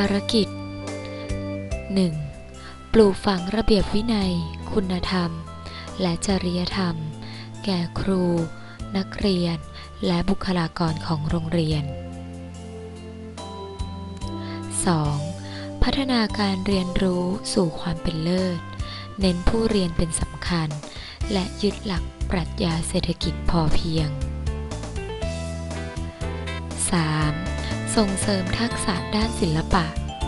ารกิจ 1. ปลูกฝังระเบียบวินัย คุณธรรม และจริยธรรม แก่ครู นักเรียน และบุคลากรของโรงเรียน 2. พัฒนาการเรียนรู้สู่ความเป็นเลิศ เน้นผู้เรียนเป็นสำคัญ และยึดหลักปรัชญาเศรษฐกิจพอเพียง 3. ส่งเสริมทักษะด้านศิลปะ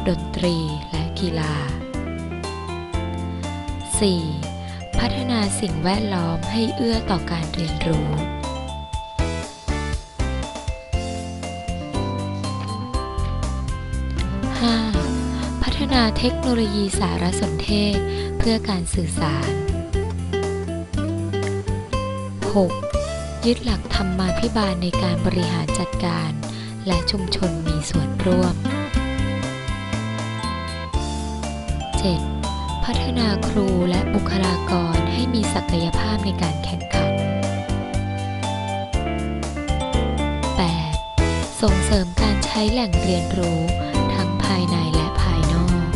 ดนตรีและกีฬา 4. พัฒนาสิ่งแวดล้อมให้เอื้อต่อการเรียนรู้ 5. พัฒนาเทคโนโลยีสารสนเทศเพื่อการสื่อสาร 6. ยึดหลักธรรมาภิบาลในการบริหารจัดการ และชุมชนมีส่วนร่วม 7. พัฒนาครูและบุคลากรให้มีศักยภาพในการแข่งขัน 8. ส่งเสริมการใช้แหล่งเรียนรู้ทั้งภายในและภายนอก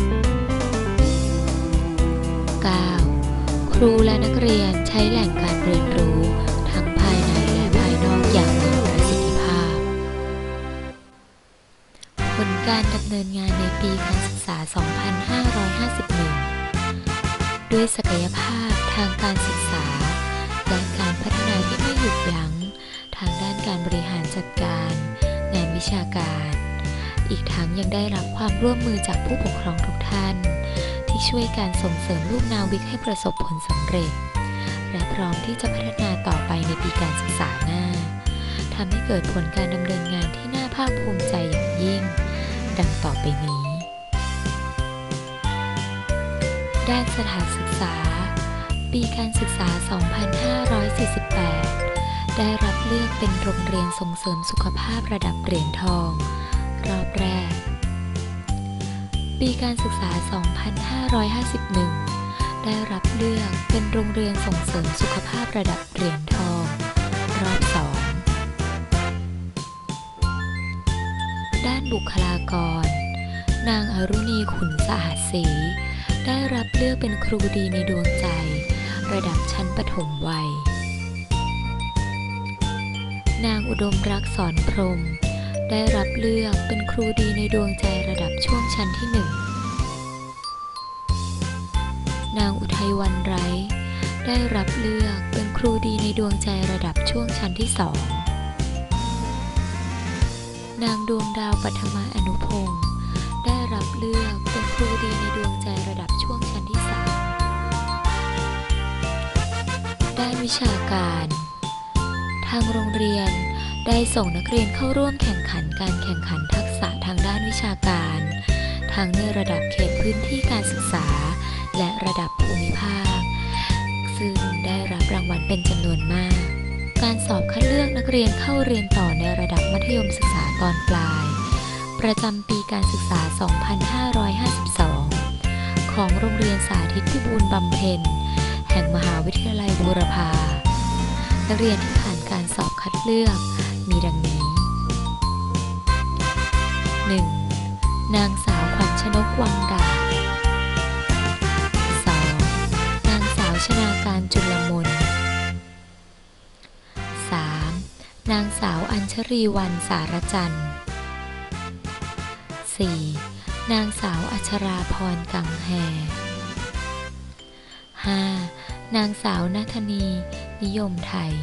9. ครูและนักเรียนใช้แหล่งการเรียนรู้ การดำเนินงานในปีการศึกษา 2551 ด้วยศักยภาพทางการศึกษา และการพัฒนาที่ไม่หยุดยั้ง ทางด้านการบริหารจัดการ งานวิชาการ อีกทั้งยังได้รับความร่วมมือจากผู้ปกครองทุกท่าน ที่ช่วยการส่งเสริมลูกนาวิกให้ประสบผลสำเร็จ และพร้อมที่จะพัฒนาต่อไปในปีการศึกษาหน้าทำให้เกิดผลการดำเนินงานที่น่าภาคภูมิใจอย่างยิ่ง ดังต่อไปนี้ ด้านสถานศึกษา ปีการศึกษา 2548 ได้รับเลือกเป็นโรงเรียนส่งเสริมสุขภาพระดับเหรียญทอง รอบแรก ปีการศึกษา 2551 ได้รับเลือกเป็นโรงเรียนส่งเสริมสุขภาพระดับเหรียญทอง บุคลากร นางอรุณีขุนสะอาดศรีได้รับเลือกเป็นครูดีในดวงใจ ระดับชั้นประถมวัย นางอุดมรักสอนพรม ได้รับเลือกเป็นครูดีในดวงใจระดับช่วงชั้นที่หนึ่งนางอุทัยวันไร้ ได้รับเลือกเป็นครูดีในดวงใจระดับช่วงชั้นที่สอง นางดวงดาวปัทมาอนุพงศ์ได้รับเลือกเป็นครูดีในดวงใจระดับช่วงชั้นที่สามด้านวิชาการ ทางโรงเรียนได้ส่งนักเรียนเข้าร่วมแข่งขันการแข่งขันทักษะทางด้านวิชาการ ทั้งในระดับเขตพื้นที่การศึกษา และระดับภูมิภาค ซึ่งได้รับรางวัลเป็นจำนวนมาก การสอบคั เรียนเข้าเรียนต่อในระดับมัธยมศึกษาตอนปลาย ประจำปีการศึกษา 2552 ของโรงเรียนสาธิตพิบูลบำเพ็ญ แห่งมหาวิทยาลัยบูรพา นักเรียนที่ผ่านการสอบคัดเลือกมีดังนี้ 1. นางสาวขวัญชนกวังดา รีวันสารจันทร์ 4. นางสาวอัชราพรกังแฮ 5. นางสาวนัทนี นิยมไทย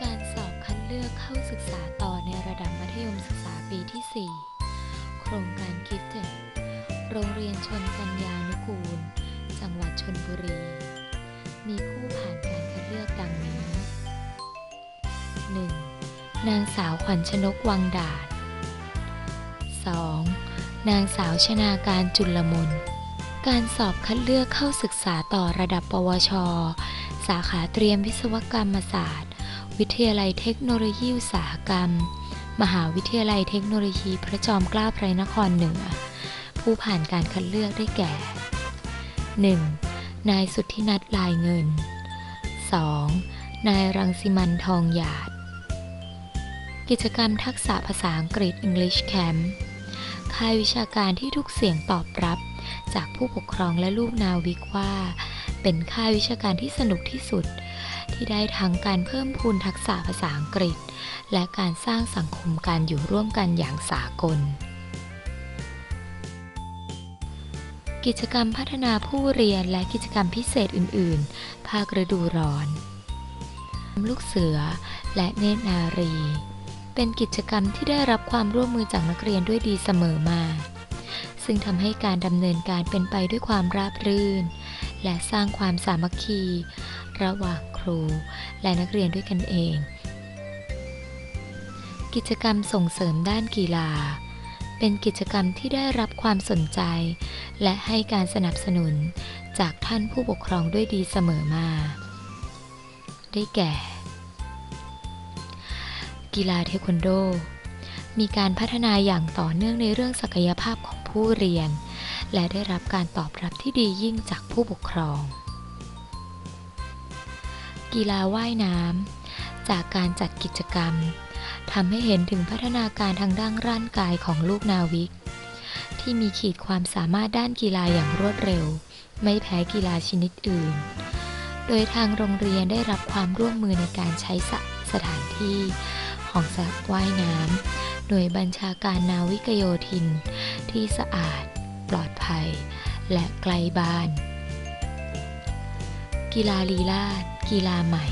การสอบคัดเลือกเข้าศึกษาต่อในระดับมัธยมศึกษาปีที่ 4 โครงการกิฟเต็ดโรงเรียนชนกัญญานุกูล จังหวัดชนบุรี มีผู้ผ่านการคัดเลือกดังนี้ นางสาวขวัญชนกวังดาษ 2. นางสาวชนาการจุลมน การสอบคัดเลือกเข้าศึกษาต่อระดับปวช สาขาเตรียมวิศวกรรมศาสตร์ วิทยาลัยเทคโนโลยีอุตสาหกรรม มหาวิทยาลัยเทคโนโลยีพระจอมเกล้าพระนครเหนือ ผู้ผ่านการคัดเลือกได้แก่ 1. นายสุทธินัทลายเงิน 2. นายรังสิมันทองหยาด กิจกรรมทักษะภาษาอังกฤษ English Camp ค่ายวิชาการที่ทุกเสียงตอบรับ จากผู้ปกครองและลูกนาวิกว่า เป็นค่ายวิชาการที่สนุกที่สุด ที่ได้ทั้งการเพิ่มพูนทักษะภาษาอังกฤษ และการสร้างสังคมการอยู่ร่วมกันอย่างสากล กิจกรรมพัฒนาผู้เรียนและกิจกรรมพิเศษอื่น ๆ ภาคฤดูร้อน ลูกเสือและเนตรนารี เป็นกิจกรรมที่ได้รับความร่วมมือจากนักเรียนด้วยดีเสมอมา ซึ่งทำให้การดำเนินการเป็นไปด้วยความราบรื่น และสร้างความสามัคคี ระหว่างครูและนักเรียนด้วยกันเอง กิจกรรมส่งเสริมด้านกีฬา เป็นกิจกรรมที่ได้รับความสนใจ และให้การสนับสนุนจากท่านผู้ปกครองด้วยดีเสมอมา ได้แก่ กีฬาเทควันโด มีการพัฒนาอย่างต่อเนื่องในเรื่องศักยภาพของผู้เรียน และได้รับการตอบรับที่ดียิ่งจากผู้ปกครอง กีฬาว่ายน้ำจากการจัดกิจกรรมทำให้เห็นถึงพัฒนาการทางด้านร่างกายของลูกนาวิก ที่มีขีดความสามารถด้านกีฬาอย่างรวดเร็ว ไม่แพ้กีฬาชนิดอื่น โดยทางโรงเรียนได้รับความร่วมมือในการใช้สสถานที่ ของสระว่ายน้ำหน่วยบัญชาการนาวิกโยธิน ที่สะอาด ปลอดภัย และไกลบ้าน กีฬาลีลาดกีฬาใหม่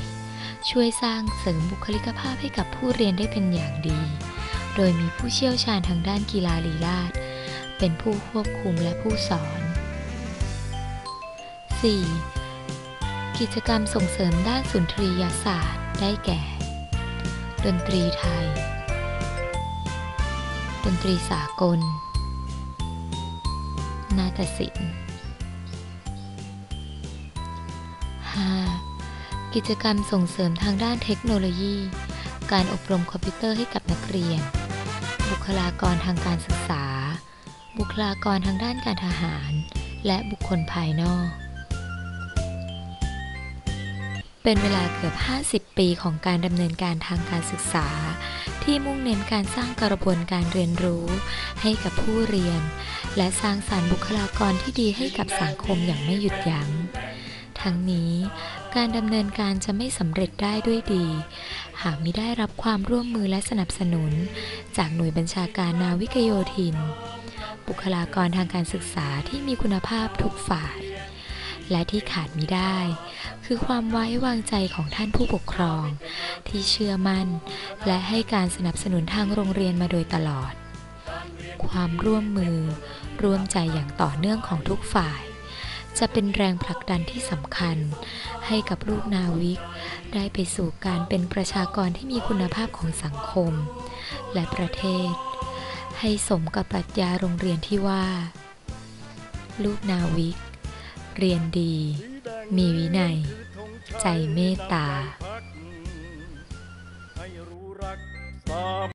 ช่วยสร้างเสริมบุคลิกภาพให้กับผู้เรียนได้เป็นอย่างดี โดยมีผู้เชี่ยวชาญทางด้านกีฬาลีลาดเป็นผู้ควบคุมและผู้สอน 4. กิจกรรมส่งเสริมด้านสุนทรียศาสตร์ ได้แก่ ดนตรีไทย ดนตรีสากล นาฏศิลป์ 5. กิจกรรมส่งเสริมทางด้านเทคโนโลยี การอบรมคอมพิวเตอร์ให้กับนักเรียน บุคลากรทางการศึกษา บุคลากรทางด้านการทหาร และบุคคลภายนอก เป็นเวลาเกือบ 50 ปีของการดำเนินการทางการศึกษา ที่มุ่งเน้นการสร้างกระบวนการเรียนรู้ ให้กับผู้เรียน และสร้างสารรค์บุคลากรที่ดีให้กับสังคมอย่างไม่หยุดยัง้ง ทั้งนี้การดำเนินการจะไม่สำเร็จได้ด้วยดี หากไม่ได้รับความร่วมมือและสนับสนุน จากหน่วยบัญชาการนาวิกโยธิน บุคลากรทางการศึกษาที่มีคุณภาพทุกฝ่าย และที่ขาดมิได้ คือความไว้วางใจของท่านผู้ปกครอง ที่เชื่อมั่น และให้การสนับสนุนทางโรงเรียนมาโดยตลอด ความร่วมมือ ร่วมใจอย่างต่อเนื่องของทุกฝ่าย จะเป็นแรงผลักดันที่สำคัญ ให้กับลูกนาวิก ได้ไปสู่การเป็นประชากรที่มีคุณภาพของสังคม และประเทศ ให้สมกับปรัชญาโรงเรียนที่ว่า ลูกนาวิก เรียนดี มีวินัย ใจเมตตา